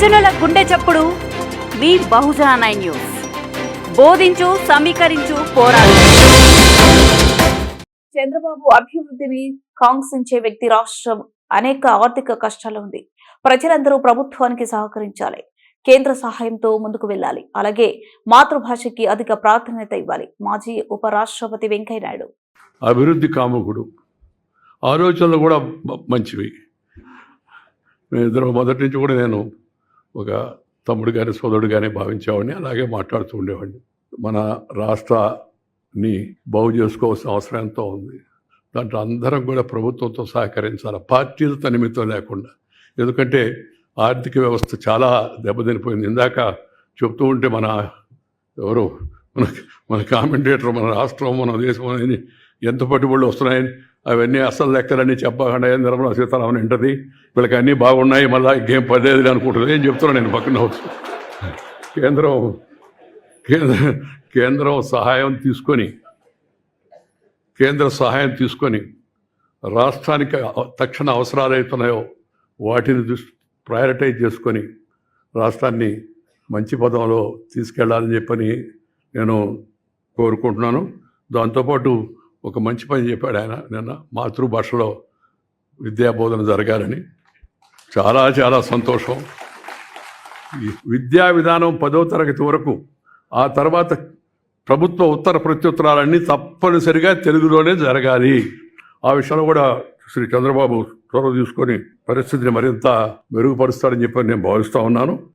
బహుజనుల గుండె చప్పుడు మీ బహుజన నైన్ న్యూస్. బోధించు సమీకరించు పోరాడు. చంద్రబాబు అభివృద్ధిని కాంక్షించే వ్యక్తి రాష్ట్రం అనేక ఆర్థిక కష్టాలు ఉంది. ప్రజలందరూ ప్రభుత్వానికి సహకరించాలి. కేంద్ర సహాయంతో ముందుకు వెళ్ళాలి. అలాగే మాతృభాషకి అధిక ప్రాధాన్యత ఇవ్వాలి. మాజీ ఉపరాష్ట్రపతి వెంకయ్యనాయుడు. అభివృద్ధి కాముకుడు. ఆలోచనలు కూడా మంచివి. ఇద్దరు మొదటి నుంచి కూడా నేను ఒక తమ్ముడు కానీ సోదరుడు కానీ భావించేవాడిని అలాగే మాట్లాడుతూ ఉండేవాడిని. మన రాష్ట్రాన్ని బాగు చేసుకోవాల్సిన అవసరం ఎంతో ఉంది. దాంట్లో అందరం కూడా ప్రభుత్వంతో సహకరించాలి. పార్టీలతో నిమిత్తం లేకుండా. ఎందుకంటే ఆర్థిక వ్యవస్థ చాలా దెబ్బతినిపోయింది. ఇందాక చెప్తూ ఉంటే మన ఎవరు మన మన కామెంటేటర్ మన రాష్ట్రం మన దేశం అని ఎంత పట్టుబడులు వస్తున్నాయని అవన్నీ అసలు లెక్కలన్నీ చెప్పకుండా నిర్మలా సీతారామన్ వింటది వీళ్ళకి అన్నీ బాగున్నాయి మళ్ళీ ఇంకేం పదేది అనుకుంటుంది. ఏం చెప్తున్నా నేను పక్కన కేంద్రం కేంద్ర కేంద్రం సహాయం తీసుకొని కేంద్ర సహాయం తీసుకొని రాష్ట్రానికి తక్షణ అవసరాలు అవుతున్నాయో వాటిని దృష్టి ప్రయారిటైజ్ చేసుకొని రాష్ట్రాన్ని మంచి పదంలో తీసుకెళ్ళాలని చెప్పని నేను కోరుకుంటున్నాను. దాంతోపాటు ఒక మంచి పని చెప్పాడు ఆయన నిన్న. మాతృభాషలో విద్యా బోధన జరగాలని. చాలా చాలా సంతోషం. విద్యా విధానం పదో తరగతి వరకు ఆ తర్వాత ప్రభుత్వ ఉత్తర ప్రత్యుత్తరాలన్నీ తప్పనిసరిగా తెలుగులోనే జరగాలి. ఆ విషయంలో కూడా శ్రీ చంద్రబాబు చొరవ తీసుకొని పరిస్థితిని మరింత మెరుగుపరుస్తాడని చెప్పి నేను భావిస్తూ ఉన్నాను.